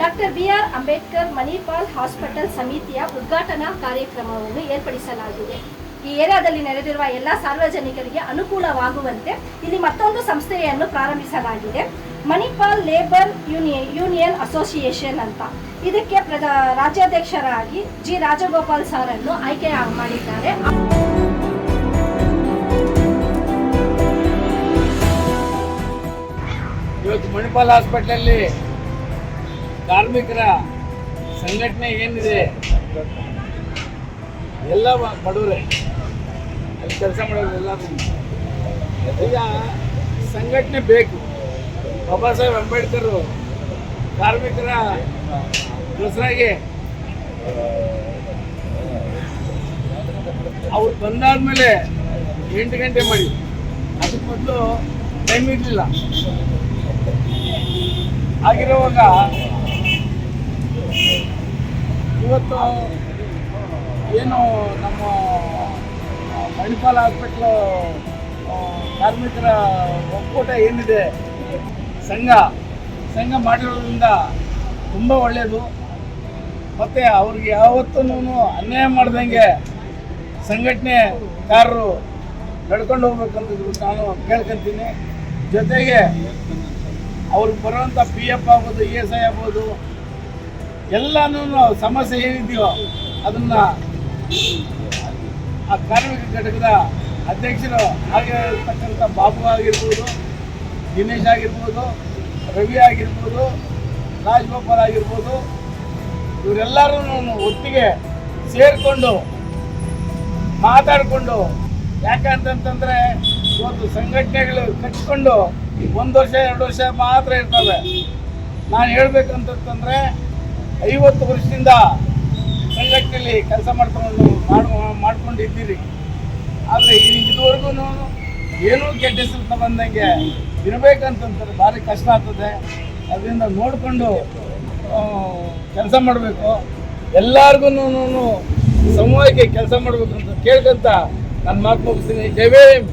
Doctor BR Ambedkar Manipal hospital ಸಮಿತಿಯ ಉದ್ಘಾಟನಾ ಕಾರ್ಯಕ್ರಮವನ್ನು ಏರ್ಪಡಿಸಲಾಗಿದೆ. ಈ ಏರಿಯಾದಲ್ಲಿ ನೆರೆದಿರುವ ಎಲ್ಲ ಸಾರ್ವಜನಿಕರಿಗೆ ಅನುಕೂಲವಾಗುವಂತೆ ಇಲ್ಲಿ ಮತ್ತೊಂದು ಸಂಸ್ಥೆಯನ್ನು ಪ್ರಾರಂಭಿಸಲಾಗಿದೆ. Manipal labour union union association ಅಂತ. ಇದಕ್ಕೆ ರಾಜ್ಯಾಧ್ಯಕ್ಷರಾಗಿ ಜಿ. ರಾಜಗೋಪಾಲ್ ಸಾರನ್ನು ಆಯ್ಕೆ ಮಾಡಿದ್ದಾರೆ. ಇವತ್ತು ಮಣಿಪಾಲ್ ಹಾಸ್ಪಿಟ್ಲಲ್ಲಿ ಕಾರ್ಮಿಕರ ಸಂಘಟನೆ ಏನಿದೆ? ಎಲ್ಲ ಬಡವರೆ, ಅಲ್ಲಿ ಕೆಲಸ ಮಾಡೋರು ಎಲ್ಲರೂ. ಈಗ ಸಂಘಟನೆ ಬೇಕು. ಬಾಬಾ ಸಾಹೇಬ್ ಅಂಬೇಡ್ಕರ್ ಕಾರ್ಮಿಕರ ದಸರಾಗೆ ಅವ್ರು ಬಂದಾದ್ಮೇಲೆ ಎಂಟು ಗಂಟೆ ಮಾಡಿ. ಅದಕ್ಕೆ ಮೊದಲು ಟೈಮ್ ಇರಲಿಲ್ಲ. ಆಗಿರುವಾಗ ಇವತ್ತು ಏನು ನಮ್ಮ ಮಣಿಪಾಲ್ ಹಾಸ್ಪಿಟ್ಲು ಕಾರ್ಮಿಕರ ಒಕ್ಕೂಟ ಏನಿದೆ, ಸಂಘ ಸಂಘ ಮಾಡಿರೋದ್ರಿಂದ ತುಂಬ ಒಳ್ಳೆಯದು ಮತ್ತು ಅವ್ರಿಗೆ ಯಾವತ್ತೂ ಅನ್ಯಾಯ ಮಾಡ್ದಂಗೆ ಸಂಘಟನೆಕಾರರು ನಡ್ಕೊಂಡು ಹೋಗ್ಬೇಕಂತ ನಾನು ಕೇಳ್ಕೊಂತೀನಿ. ಜೊತೆಗೆ ಅವ್ರಿಗೆ ಬರೋವಂಥ ಪಿ ಎಫ್ ಆಗ್ಬೋದು ಇ ಎಸ್ ಐ ಆಗ್ಬೋದು, ಎಲ್ಲನೂ ಸಮಸ್ಯೆ ಏನಿದೆಯೋ ಅದನ್ನು ಆ ಕಾರ್ಮಿಕ ಘಟಕದ ಅಧ್ಯಕ್ಷರು ಆಗಿರ್ತಕ್ಕಂಥ ಬಾಬು ಆಗಿರ್ಬೋದು, ದಿನೇಶ್ ಆಗಿರ್ಬೋದು, ರವಿ ಆಗಿರ್ಬೋದು, ರಾಜ್ಗೋಪಾಲ್ ಆಗಿರ್ಬೋದು, ಇವರೆಲ್ಲರೂ ಒಟ್ಟಿಗೆ ಸೇರಿಕೊಂಡು ಮಾತಾಡಿಕೊಂಡು, ಯಾಕಂತಂತಂದರೆ ಇವತ್ತು ಸಂಘಟನೆಗಳು ಕಚ್ಕೊಂಡು ಒಂದು ವರ್ಷ, ಎರಡು ವರ್ಷ ಮಾತ್ರ ಇರ್ತವೆ. ನಾನು ಹೇಳ್ಬೇಕಂತಂದ್ರೆ ಐವತ್ತು ವರ್ಷದಿಂದ ಸಂಘಟನೆಯಲ್ಲಿ ಕೆಲಸ ಮಾಡ್ಕೊಂಡು ಮಾಡು, ಮಾಡ್ಕೊಂಡಿದ್ದೀರಿ. ಆದರೆ ಇದುವರೆಗೂ ಏನೂ ಕೆಟ್ಟ ಹೆಸರು ಬಂದಂಗೆ ಇರಬೇಕಂತಂದ್ರೆ ಭಾರಿ ಕಷ್ಟ ಆಗ್ತದೆ. ಅದರಿಂದ ನೋಡಿಕೊಂಡು ಕೆಲಸ ಮಾಡಬೇಕು. ಎಲ್ಲರಿಗೂ ಸಮೂಹಕ್ಕೆ ಕೆಲಸ ಮಾಡಬೇಕು ಅಂತ ಕೇಳ್ಕೊಂತ ನನ್ನ ಮಾತು ಮುಗಿಸ್ತೀನಿ. ಜೈ ಭೀಮ್!